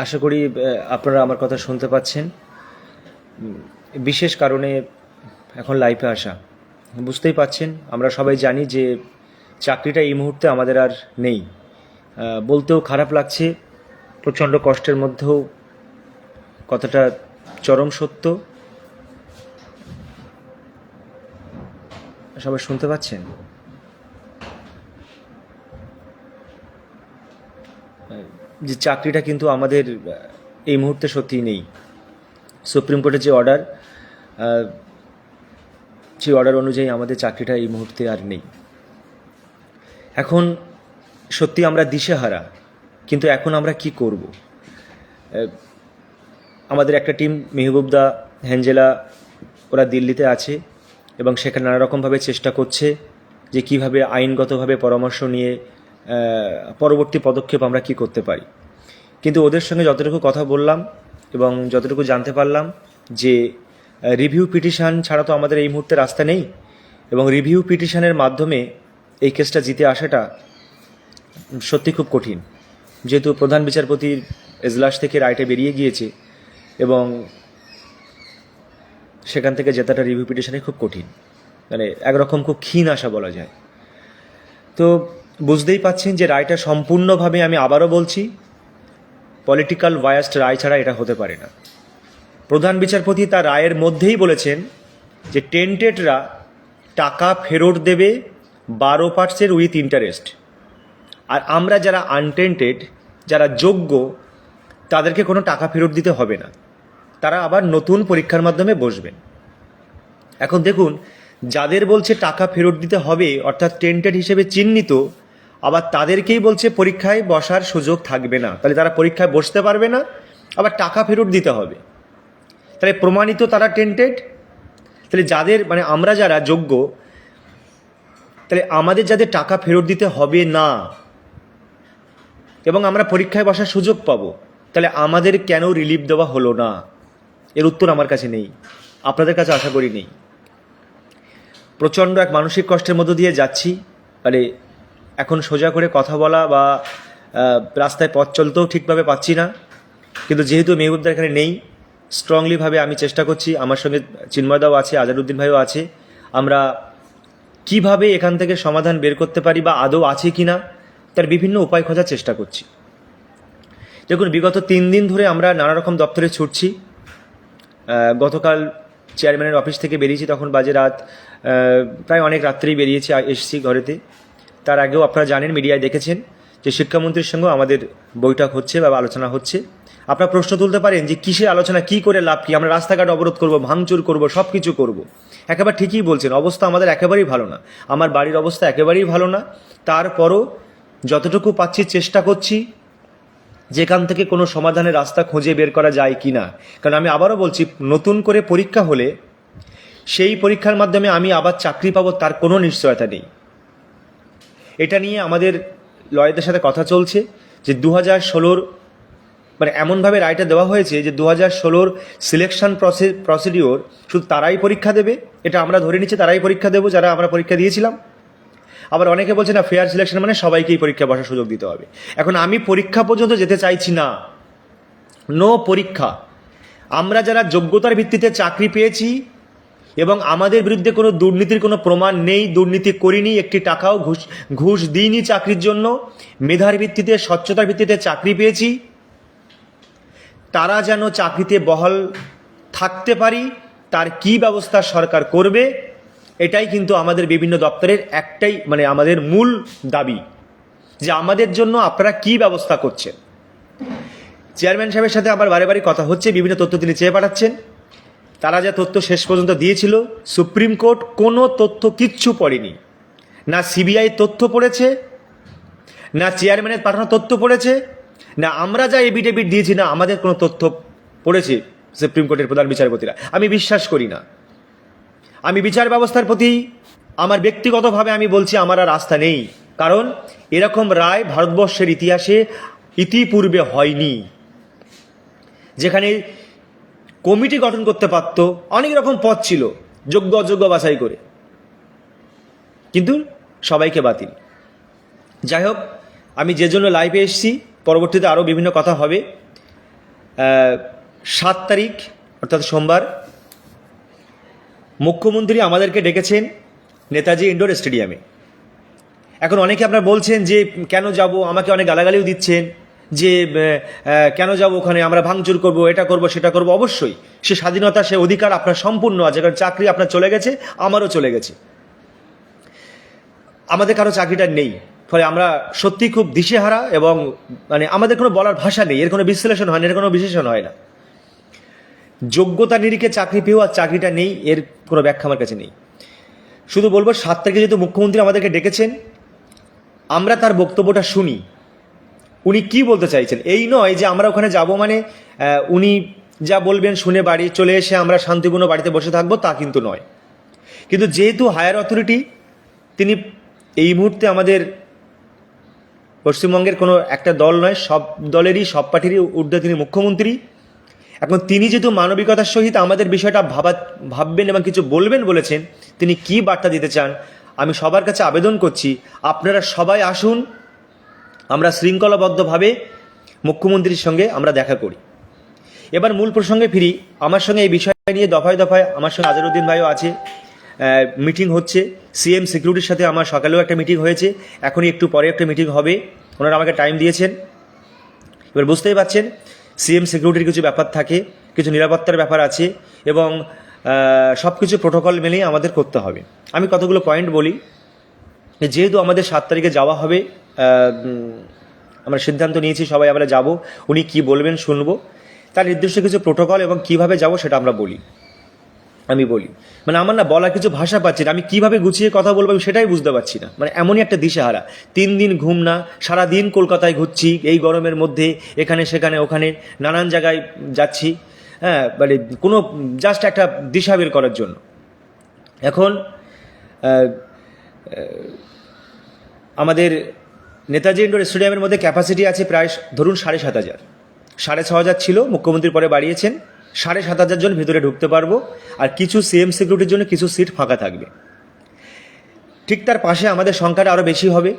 আশা করি আপনারা আমার কথা শুনতে পাচ্ছেন। বিশেষ কারণে এখন লাইফে আসা। বুঝতেই পাচ্ছেন, আমরা সবাই জানি যে চাকরিটা এই মুহূর্তে আমাদের আর নেই। বলতেও খারাপ লাগছে, প্রচণ্ড কষ্টের মধ্যেও কথাটা চরম সত্য। সবাই শুনতে পাচ্ছেন? যে চাকরিটা কিন্তু আমাদের এই মুহূর্তে সত্যিই নেই। সুপ্রিম কোর্টের যে অর্ডার সেই অর্ডার অনুযায়ী আমাদের চাকরিটা এই মুহূর্তে আর নেই। এখন সত্যি আমরা দিশেহারা, কিন্তু এখন আমরা কি করব? আমাদের একটা টিম মেহবুবদা হ্যাঞ্জেলা ওরা দিল্লিতে আছে এবং সেখানে নানা রকমভাবে চেষ্টা করছে যে কীভাবে আইনগতভাবে পরামর্শ নিয়ে পরবর্তী পদক্ষেপ আমরা কি করতে পারি? কিন্তু ওদের সঙ্গে যতটুকু কথা বললাম এবং যতটুকু জানতে পারলাম যে রিভিউ পিটিশান ছাড়া তো আমাদের এই মুহূর্তে রাস্তা নেই এবং রিভিউ পিটিশানের মাধ্যমে এই কেসটা জিতে আসাটা সত্যি খুব কঠিন। যেহেতু প্রধান বিচারপতির এজলাস থেকে রায়টা বেরিয়ে গিয়েছে এবং সেখান থেকে জেতাটা রিভিউ পিটিশানে খুব কঠিন। মানে একরকম খুব ক্ষীণ আশা বলা যায়। তো বুঝতেই পাচ্ছেন যে রায়টা সম্পূর্ণভাবে আমি আবারও বলছি পলিটিক্যাল বায়াসড রায় ছাড়া এটা হতে পারে না। প্রধান বিচারপতি তার রায়ের মধ্যেই বলেছেন যে টেন্টেডরা টাকা ফেরত দেবে বারো পার্সেন্ট উইথ ইন্টারেস্ট। আর আমরা যারা আনটেন্টেড যারা যোগ্য, তাদেরকে কোনো টাকা ফেরত দিতে হবে না। তারা আবার নতুন পরীক্ষার মাধ্যমে বসবেন। এখন দেখুন, যাদের বলছে টাকা ফেরত দিতে হবে, অর্থাৎ টেন্টেড হিসেবে চিহ্নিত আবার তাদেরকেই বলছে পরীক্ষায় বসার সুযোগ থাকবে না। তাহলে তারা পরীক্ষায় বসতে পারবে না, আবার টাকা ফেরত দিতে হবে। তাহলে প্রমাণিত তারা টেন্টেড তাহলে যাদের মানে আমরা যারা যোগ্য, তাহলে আমাদের যাদের টাকা ফেরত দিতে হবে না, এবং আমরা পরীক্ষায় বসার সুযোগ পাবো, তাহলে আমাদের কেন রিলিফ দেওয়া হলো না? এর উত্তর আমার কাছে নেই। আপনাদের কাছে আশা করি নেই। প্রচণ্ড এক মানসিক কষ্টের মধ্য দিয়ে যাচ্ছি। মানে এখন সোজা করে কথা বলা বা রাস্তায় পথ চলতেও ঠিকভাবে পাচ্ছি না। কিন্তু যেহেতু মেহবুবদা এখানে নেই স্ট্রংলিভাবে আমি চেষ্টা করছি, আমার সঙ্গে চিন্ময়দাও আছে আজারউদ্দিন ভাইও আছে, আমরা কীভাবে এখান থেকে সমাধান বের করতে পারি বা আদৌ আছে কি না তার বিভিন্ন উপায় খোঁজার চেষ্টা করছি। দেখুন, বিগত তিন দিন ধরে আমরা নানা রকম দপ্তরে ছুটছি। গতকাল চেয়ারম্যানের অফিস থেকে বেরিয়েছি, তখন বাজে রাত প্রায় অনেক রাত্রেই বেরিয়েছি এসছি ঘরেতে। তার আগেও আপনারা জানেন, মিডিয়ায় দেখেছেন যে শিক্ষামন্ত্রীর সঙ্গেও আমাদের বৈঠক হচ্ছে বা আলোচনা হচ্ছে। আপনারা প্রশ্ন তুলতে পারেন যে কিসের আলোচনা, কি করে লাভ কি? আমরা রাস্তাঘাট অবরোধ করব, ভাঙচুর করব সব কিছু করব। একেবারে ঠিকই বলছেন, অবস্থা আমাদের একেবারেই ভালো না। আমার বাড়ির অবস্থা একেবারেই ভালো না। তারপরও যতটুকু পাচ্ছি চেষ্টা করছি, যেখান থেকে কোনো সমাধানের রাস্তা খুঁজে বের করা যায় কি না। কারণ আমি আবারও বলছি, নতুন করে পরীক্ষা হলে সেই পরীক্ষার মাধ্যমে আমি আবার চাকরি পাবো, তার কোনো নিশ্চয়তা নেই। এটা নিয়ে আমাদের লয়েদের সাথে কথা চলছে যে দু হাজার ষোলোর মানে এমনভাবে রায়টা দেওয়া হয়েছে যে দু হাজার ষোলোর সিলেকশন প্রসিডিওর শুধু তারাই পরীক্ষা দেবে, এটা আমরা ধরে নিচ্ছি তারাই পরীক্ষা দেবো, যারা আমরা পরীক্ষা দিয়েছিলাম। আবার অনেকে বলছে না ফেয়ার সিলেকশন মানে সবাইকেই পরীক্ষা বসার সুযোগ দিতে হবে। এখন আমি পরীক্ষা পর্যন্ত যেতে চাইছি না। নো পরীক্ষা। আমরা যারা যোগ্যতার ভিত্তিতে চাকরি পেয়েছি এবং আমাদের বিরুদ্ধে কোনো দুর্নীতির কোনো প্রমাণ নেই, দুর্নীতি করিনি, একটি টাকাও ঘুষ ঘুষ দিইনি চাকরির জন্য। মেধার ভিত্তিতে, স্বচ্ছতার ভিত্তিতে চাকরি পেয়েছি। তারা যেন চাকরিতে বহাল থাকতে পারি, তার কি ব্যবস্থা সরকার করবে, এটাই কিন্তু আমাদের বিভিন্ন দপ্তরের একটাই মানে আমাদের মূল দাবি, যে আমাদের জন্য আপনারা কি ব্যবস্থা করছেন। চেয়ারম্যান সাহেবের সাথে আমার বারে বারে কথা হচ্ছে, বিভিন্ন তথ্য তিনি চেয়ে পাঠাচ্ছেন। তারা যা তথ্য শেষ পর্যন্ত দিয়েছিল, সুপ্রিম কোর্ট কোনো তথ্য কিচ্ছু পড়েনি। না সিবিআই তথ্য পড়েছে, না চেয়ারম্যানের পাঠানো তথ্য পড়েছে, না আমরা যা এবিডেভিট দিয়েছি, না আমাদের কোনো তথ্য পড়েছে সুপ্রিম কোর্টের প্রধান বিচারপতিরা। আমি বিশ্বাস করি না। আমি বিচার ব্যবস্থার প্রতি আমার ব্যক্তিগতভাবে আমি বলছি, আমার আর আস্থা নেই। কারণ এরকম রায় ভারতবর্ষের ইতিহাসে ইতিপূর্বে হয়নি। যেখানে কমিটি গঠন করতে পারত, অনেক রকম পদ ছিল, যোগ্য অযোগ্য বাছাই করে। কিন্তু সবাইকে বাতিল। যাই হোক, আমি যে জন্য লাইভে এসেছি, পরবর্তীতে আরও বিভিন্ন কথা হবে। সাত তারিখ, অর্থাৎ সোমবার, মুখ্যমন্ত্রী আমাদেরকে ডেকেছেন নেতাজি ইন্ডোর স্টেডিয়ামে। এখন অনেকে আপনারা বলছেন যে, কেন যাব? আমাকে অনেক গালাগালিও দিচ্ছেন। যে কেন যাব ওখানে, আমরা ভাঙচুর করব, এটা করব, সেটা করব, অবশ্যই। সে স্বাধীনতা, সে অধিকার আপনার সম্পূর্ণ আছে, কারণ চাকরি আপনার চলে গেছে, আমারও চলে গেছে। আমাদের কারও চাকরিটা নেই। ফলে আমরা সত্যি খুব দিশেহারা এবং মানে আমাদের কোনো বলার ভাষা নেই, এর কোনো বিশ্লেষণ হয় না, এর কোনো বিশেষণ হয় না। যোগ্যতা নিরিখে চাকরি পেয়েও আর চাকরিটা নেই, এর কোনো ব্যাখ্যা আমার কাছে নেই। শুধু বলব, সাত তারিখে যেহেতু মুখ্যমন্ত্রী আমাদেরকে ডেকেছেন, আমরা তার বক্তব্যটা শুনি। উনি কি বলতে চাইছেন? এই নয় যে আমরা ওখানে যাব মানে উনি যা বলবেন শুনে বাড়ি চলে এসে আমরা শান্তিপূর্ণ বাড়িতে বসে থাকব তা কিন্তু নয়। কিন্তু যেহেতু হায়ার অথরিটি, তিনি এই মুহূর্তে আমাদের পশ্চিমবঙ্গের কোনো একটা দল নয়, সব দলেরই, সব পার্টিরই ঊর্ধ্বে তিনি মুখ্যমন্ত্রী। এখন তিনি যেহেতু মানবিকতার সহিত আমাদের বিষয়টা ভাবা, ভাববেন এবং কিছু বলবেন বলেছেন, তিনি কি বার্তা দিতে চান? আমি সবার কাছে আবেদন করছি, আপনারা সবাই আসুন আমরা শৃঙ্খলাবদ্ধভাবে মুখ্যমন্ত্রীর সঙ্গে আমরা দেখা করি। এবার মূল প্রসঙ্গে ফিরি। আমার সঙ্গে এই বিষয় নিয়ে দফায় দফায় আমার সঙ্গে আজরুদ্দিন ভাইও আছে। মিটিং হচ্ছে। সিএম সিকিউরিটির সাথে আমার সকালেও একটা মিটিং হয়েছে। এখনই একটু পরে একটা মিটিং হবে। ওনারা আমাকে টাইম দিয়েছেন। এবার বুঝতেই পারছেন সিএম সিকিউরিটির কিছু ব্যাপার থাকে, কিছু নিরাপত্তার ব্যাপার আছে এবং সব কিছু প্রোটোকল মেনেই আমাদের করতে হবে। আমি কতগুলো পয়েন্ট বলি। যেহেতু আমাদের সাত তারিখে যাওয়া হবে আমরা সিদ্ধান্ত নিয়েছি সবাই আমরা যাব, উনি কি বলবেন শুনব। তার নির্দিষ্ট কিছু প্রোটোকল এবং কীভাবে যাব সেটা আমরা বলি। আমি বলি। মানে আমার না বলার কিছু ভাষা পাচ্ছি না, আমি কীভাবে গুছিয়ে কথা বলব আমি সেটাই বুঝতে পারছি না। মানে এমনই একটা দিশেহারা। তিন দিন ঘুম না সারা দিন কলকাতায় ঘুরছি, এই গরমের মধ্যে, এখানে, সেখানে, ওখানে, নানান জায়গায় যাচ্ছি। হ্যাঁ মানে কোনো জাস্ট একটা দিশা বের করার জন্য। এখন আমাদের নেতাজি ইন্ডোর স্টেডিয়ামের মধ্যে ক্যাপাসিটি আছে প্রায় ধরুন সাড়ে সাত হাজার। সাড়ে ছ হাজার ছিল মুখ্যমন্ত্রীর পরে বাড়িয়েছেন। সাড়ে সাত হাজার জন ভিতরে ঢুকতে পারব আর কিছু সিএম সিকিউরিটির জন্য কিছু সিট ফাঁকা থাকবে। ঠিক তার পাশে আমাদের সংখ্যাটা আরও বেশি হবে।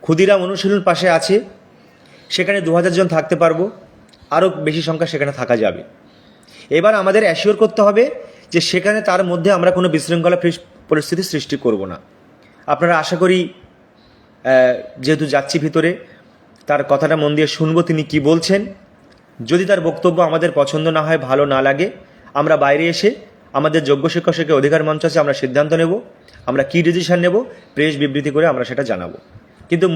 ক্ষুদিরাম অনুশীলন পাশে আছে। সেখানে দু হাজার জন থাকতে পারব। আরও বেশি সংখ্যা সেখানে থাকা যাবে। এবার আমাদের অ্যাসিওর করতে হবে যে সেখানে তার মধ্যে আমরা কোনো বিশৃঙ্খলা পরিস্থিতি সৃষ্টি করব না। আপনারা আশা করি যেহেতু যাচ্ছি ভিতরে, তার কথাটা মন দিয়ে শুনব তিনি কি বলছেন। যদি তার বক্তব্য আমাদের পছন্দ না হয়, ভালো না লাগে, আমরা বাইরে এসে আমাদের যোগ্য শিক্ষক শিক্ষক অধিকার মঞ্চ আছে, আমরা সিদ্ধান্ত নেব, আমরা কি ডিসিশন নেব প্রেস বিবৃতি করে আমরা সেটা জানাব। কিন্তু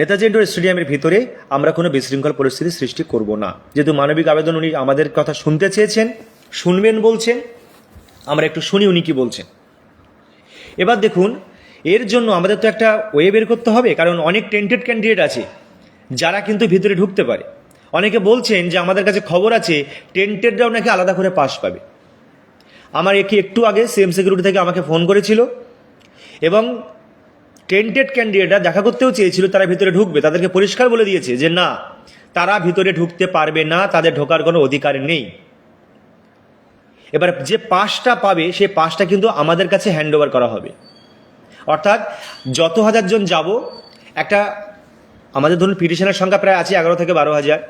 নেতাজি ইন্ডোর স্টেডিয়ামের ভিতরে আমরা কোনো বিশৃঙ্খল পরিস্থিতি সৃষ্টি করব না। যেহেতু মানবিক আবেদন উনি আমাদের কথা শুনতে চেয়েছেন, শুনবেন বলছেন, আমরা একটু শুনি উনি কি বলছেন। এবার দেখুন এর জন্য আমাদের তো একটা ওয়ে বের করতে হবে, কারণ অনেক টেন্টেড ক্যান্ডিডেট আছে, যারা কিন্তু ভিতরে ঢুকতে পারে। অনেকে বলছেন যে আমাদের কাছে খবর আছে টেন্টেডরাও নাকি আলাদা করে পাস পাবে। আমার একে একটু আগে সিএম সিকিউরিটি থেকে আমাকে ফোন করেছিল, এবং টেন্টেড ক্যান্ডিডেটরা দেখা করতেও চেয়েছিল তারা ভিতরে ঢুকবে, তাদেরকে পরিষ্কার বলে দিয়েছে যে না, তারা ভিতরে ঢুকতে পারবে না, তাদের ঢোকার কোনো অধিকার নেই। এবার যে পাসটা পাবে সেই পাসটা কিন্তু আমাদের কাছে হ্যান্ডওভার করা হবে। অর্থাৎ যত হাজার জন যাব, একটা, আমাদের ধরুন পিটিশনের সংখ্যা প্রায় আছে এগারো থেকে বারো হাজার।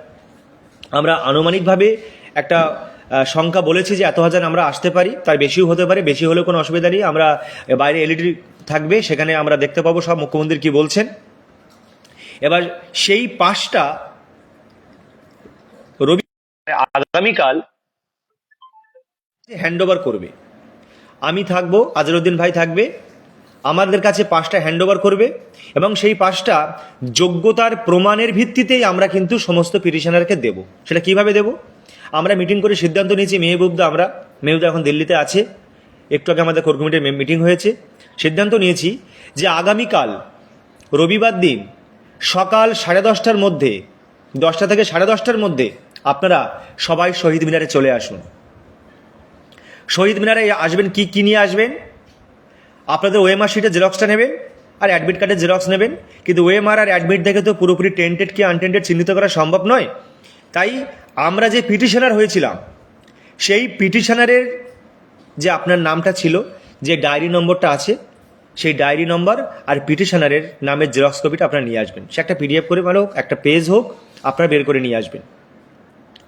আমরা আনুমানিকভাবে একটা সংখ্যা বলেছি যে এত হাজার আমরা আসতে পারি, তার বেশিও হতে পারে, বেশি হলেও কোনো অসুবিধা নেই। আমরা বাইরে এলইডি থাকবে, সেখানে আমরা দেখতে পাবো সব মুখ্যমন্ত্রী কি বলছেন। এবার সেই পাসটা রবি আগামীকাল হ্যান্ড ওভার করবে। আমি থাকব, আজরুদ্দিন ভাই থাকবে আমাদের কাছে পাসটা হ্যান্ড ওভার করবে এবং সেই পাসটা যোগ্যতার প্রমাণের ভিত্তিতেই আমরা কিন্তু সমস্ত পিটিশনারকে দেব। সেটা কীভাবে দেব? আমরা মিটিং করে সিদ্ধান্ত নিয়েছি, মেহবুবদা আমরা, মেহবুবদা এখন দিল্লিতে আছে। একটু আগে আমাদের কোর কমিটির মিটিং হয়েছে। সিদ্ধান্ত নিয়েছি যে আগামীকাল, রবিবার দিন সকাল সাড়ে দশটার মধ্যে, দশটা থেকে সাড়ে দশটার মধ্যে আপনারা সবাই শহীদ মিনারে চলে আসুন। শহীদ মিনারে আসবেন, কি, কী নিয়ে আসবেন? আপনাদের ওএমআর শিটের জেরক্সটা নেবেন আর অ্যাডমিট কার্ডের জেরক্স নেবেন। কিন্তু ওএমআর আর অ্যাডমিট দেখে তো পুরোপুরি টেন্টেড কি আনটেন্টেড চিহ্নিত করা সম্ভব নয়। তাই আমরা যে পিটিশনার হয়েছিলাম, সেই পিটিশনারের যে আপনার নামটা ছিল, যে ডায়েরি নম্বরটা আছে, সেই ডায়েরি নম্বর আর পিটিশনারের নামের জেরক্স কপিটা আপনারা নিয়ে আসবেন। সে একটা পিডিএফ করে ভালো হোক, একটা পেজ হোক, আপনারা বের করে নিয়ে আসবেন।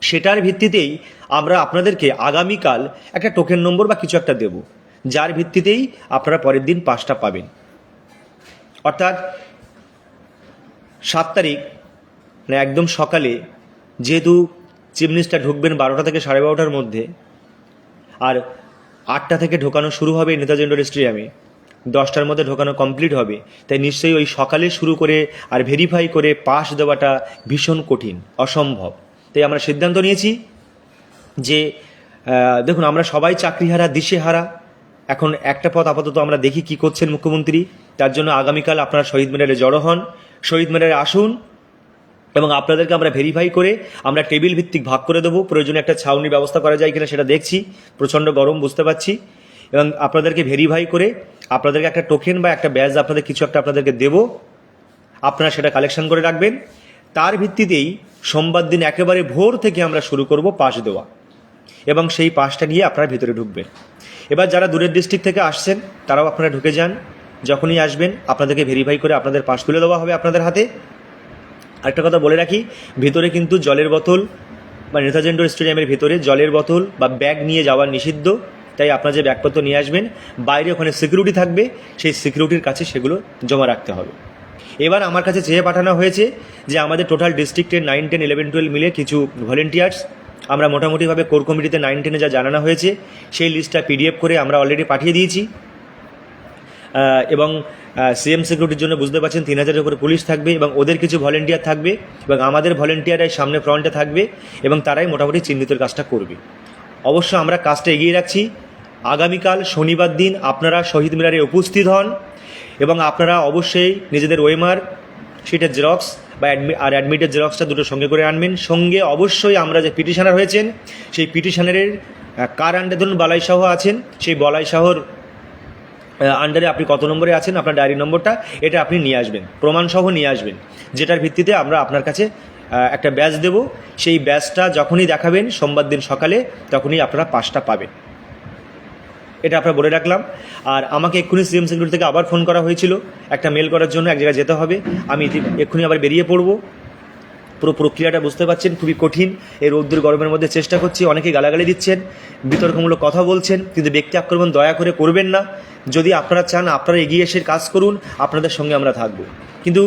সেটার ভিত্তিতেই আমরা আপনাদেরকে আগামীকাল একটা টোকেন নম্বর বা কিছু একটা দেব। যার ভিত্তিতেই আপনারা পরের দিন পাসটা পাবেন। অর্থাৎ সাত তারিখ মানে একদম সকালে, যেহেতু চিফ মিনিস্টার ঢুকবেন বারোটা থেকে সাড়ে বারোটার মধ্যে, আর আটটা থেকে ঢোকানো শুরু হবে নেতাজি ইন্ডোর স্টেডিয়ামে, দশটার মধ্যে ঢোকানো কমপ্লিট হবে। তাই নিশ্চয়ই ওই সকালে শুরু করে আর ভেরিফাই করে পাস দেওয়াটা ভীষণ কঠিন, অসম্ভব। তাই আমরা সিদ্ধান্ত নিয়েছি যে দেখুন, আমরা সবাই চাকরিহারা, দিশেহারা এখন একটা পথ আপাতত আমরা দেখি কি করছেন মুখ্যমন্ত্রী। তার জন্য আগামীকাল আপনারা শহীদ মিনারে জড়ো হন। শহীদ মিনারে আসুন এবং আপনাদেরকে আমরা ভেরিফাই করে আমরা টেবিল ভিত্তিক ভাগ করে দেবো। প্রয়োজনে একটা ছাউনির ব্যবস্থা করা যায় কিনা সেটা দেখছি। প্রচণ্ড গরম, বুঝতে পারছি। এবং আপনাদেরকে ভেরিফাই করে আপনাদেরকে একটা টোকেন বা একটা ব্যাজ আপনাদের কিছু একটা আপনাদেরকে দেব। আপনারা সেটা কালেকশন করে রাখবেন। তার ভিত্তিতেই সোমবার দিন একেবারে ভোর থেকে আমরা শুরু করব পাস দেওয়া। এবং সেই পাসটা নিয়ে আপনারা ভিতরে ঢুকবেন। এবার যারা দূরের ডিস্ট্রিক্ট থেকে আসছেন, তারাও আপনারা ঢুকে যান। যখনই আসবেন, আপনাদেরকে ভেরিফাই করে আপনাদের পাশ তুলে দেওয়া হবে আপনাদের হাতে। আরেকটা কথা বলে রাখি, ভিতরে কিন্তু জলের বোতল বা নেতাজি ইন্ডোর স্টেডিয়ামের ভিতরে জলের বোতল বা ব্যাগ নিয়ে যাওয়া নিষিদ্ধ। তাই আপনার যে ব্যাগপত্র নিয়ে আসবেন, বাইরে ওখানে সিকিউরিটি থাকবে, সেই সিকিউরিটির কাছে সেগুলো জমা রাখতে হবে। এবার আমার কাছে চেয়ে পাঠানো হয়েছে যে আমাদের টোটাল ডিস্ট্রিক্টের নাইন টেন ইলেভেন টুয়েলভ মিলে কিছু ভলেন্টিয়ার্স আমরা মোটামুটিভাবে কোর কমিটিতে নাইন টেনে যা জানানো হয়েছে, সেই লিস্টটা পিডিএফ করে আমরা অলরেডি পাঠিয়ে দিয়েছি। এবং সিএম সিকিউরিটির জন্য বুঝতে পারছেন তিন হাজারের উপরে পুলিশ থাকবে এবং ওদের কিছু ভলেন্টিয়ার থাকবে এবং আমাদের ভলেন্টিয়ারাই সামনে ফ্রন্টে থাকবে এবং তারাই মোটামুটি চিহ্নিতের কাজটা করবে। অবশ্য আমরা কাজটা এগিয়ে রাখছি। আগামীকাল শনিবার দিন আপনারা শহীদ মিনারে উপস্থিত হন এবং আপনারা অবশ্যই নিজেদের ওয়েমার সিটের জেরক্স বা আর অ্যাডমিটের জেরক্সটা দুটো সঙ্গে করে আনবেন। সঙ্গে অবশ্যই আমরা যে পিটিশনার হয়েছেন, সেই পিটিশনারের কার আন্ডে ধরুন বালাই শাহ আছেন, সেই বলাই শাহর আন্ডারে আপনি কত নম্বরে আছেন, আপনার ডায়েরি নম্বরটা, এটা আপনি নিয়ে আসবেন, প্রমাণসহ নিয়ে আসবেন। যেটার ভিত্তিতে আমরা আপনার কাছে একটা ব্যাচ দেব। সেই ব্যাচটা যখনই দেখাবেন, সোমবার দিন সকালে, তখনই আপনারা পাঁচটা পাবেন। এটা আপনারা বলে রাখলাম। আর আমাকে এক্ষুনি সিএম সিকিউরিটি থেকে আবার ফোন করা হয়েছিল। একটা মেল করার জন্য এক জায়গায় যেতে হবে। আমি এক্ষুনি আবার বেরিয়ে পড়ব। পুরো প্রক্রিয়াটা বুঝতে পারছেন, খুবই কঠিন। এই রৌদ্র গরমের মধ্যে চেষ্টা করছি অনেকে গালাগালি দিচ্ছেন, বিতর্কমূলক কথা বলছেন, কিন্তু ব্যক্তি আক্রমণ দয়া করে করবেন না। যদি আপনারা চান, আপনারা এগিয়ে এসে কাজ করুন, আপনাদের সঙ্গে আমরা থাকব। কিন্তু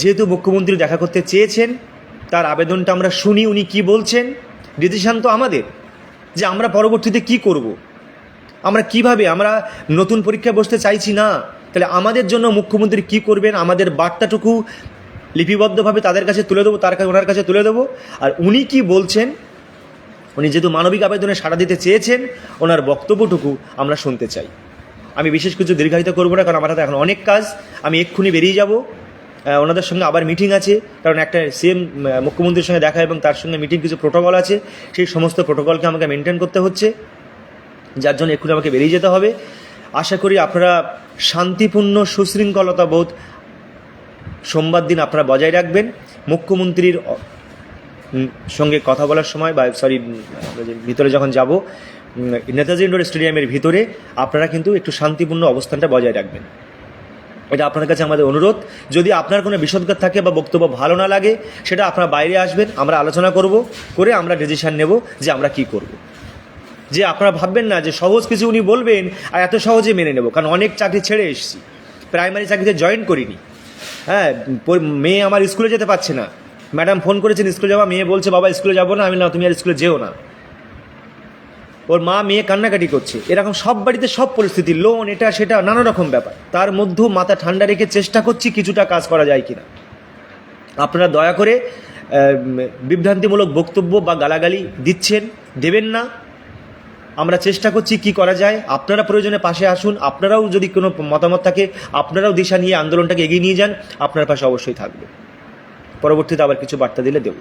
যেহেতু মুখ্যমন্ত্রী দেখা করতে চেয়েছেন, তার আবেদনটা আমরা শুনি, উনি কি বলছেন? ডিসিশন তো আমাদের, যে আমরা পরবর্তীতে কি করব। আমরা কীভাবে? আমরা নতুন পরীক্ষায় বসতে চাইছি না। তাহলে আমাদের জন্য মুখ্যমন্ত্রী কি করবেন? আমাদের বার্তাটুকু লিপিবদ্ধভাবে তাদের কাছে তুলে দেবো, তার কাছে ওনার কাছে তুলে দেবো। আর উনি কি বলছেন? উনি যেহেতু মানবিক আবেদনে সাড়া দিতে চেয়েছেন, ওনার বক্তব্যটুকু আমরা শুনতে চাই। আমি বিশেষ কিছু দীর্ঘায়িত করব না, কারণ আমার হাতে এখন অনেক কাজ। আমি এক্ষুনি বেরিয়ে যাব। ওনাদের সঙ্গে আবার মিটিং আছে, কারণ একটা সিএম মুখ্যমন্ত্রীর সঙ্গে দেখা এবং তার সঙ্গে মিটিং কিছু প্রোটোকল আছে। সেই সমস্ত প্রোটোকলকে আমাকে মেনটেন করতে হচ্ছে। যার জন্য এক্ষুনি আমাকে বেরিয়ে যেতে হবে। আশা করি আপনারা শান্তিপূর্ণ, সুশৃঙ্খলতা বোধ সোমবার দিন আপনারা বজায় রাখবেন। মুখ্যমন্ত্রীর সঙ্গে কথা বলার সময় বা সরি ভিতরে যখন যাব নেতাজি ইন্ডোর স্টেডিয়ামের ভিতরে আপনারা কিন্তু একটু শান্তিপূর্ণ অবস্থানটা বজায় রাখবেন। এটা আপনাদের কাছে আমাদের অনুরোধ। যদি আপনার কোনো বিষদগার থাকে বা বক্তব্য ভালো না লাগে, সেটা আপনারা বাইরে আসবেন, আমরা আলোচনা করব, করে আমরা ডিসিশন নেব যে আমরা কি করব। যে আপনারা ভাববেন না যে সহজ কিছু উনি বলবেন আর এত সহজে মেনে নেব। কারণ অনেক চাকরি ছেড়ে এসেছি। প্রাইমারি চাকরিতে জয়েন করিনি। হ্যাঁ মেয়ে আমার স্কুলে যেতে পারছে না। ম্যাডাম ফোন করেছেন, স্কুলে যাওয়া মেয়ে বলছে, বাবা, স্কুলে যাব না। আমি না, তুমি আর স্কুলে যেও না। ওর মা মেয়ে কান্নাকাটি করছে। এরকম সব বাড়িতে সব পরিস্থিতি, লোন, এটা, সেটা, নানা রকম ব্যাপার। তার মধ্যেও মাথা ঠান্ডা রেখে চেষ্টা করছি কিছুটা কাজ করা যায় কিনা। আপনারা দয়া করে বিভ্রান্তিমূলক বক্তব্য বা গালাগালি দিচ্ছেন, দেবেন না। আমরা চেষ্টা করছি কি করা যায়। আপনারা প্রয়োজনে পাশে আসুন। আপনারাও যদি কোনো মতামত থাকে, আপনারাও দিশা নিয়ে আন্দোলনটাকে এগিয়ে নিয়ে যান। আপনার পাশে অবশ্যই থাকবে। পরবর্তীতে আবার কিছু বার্তা দিলে দেব।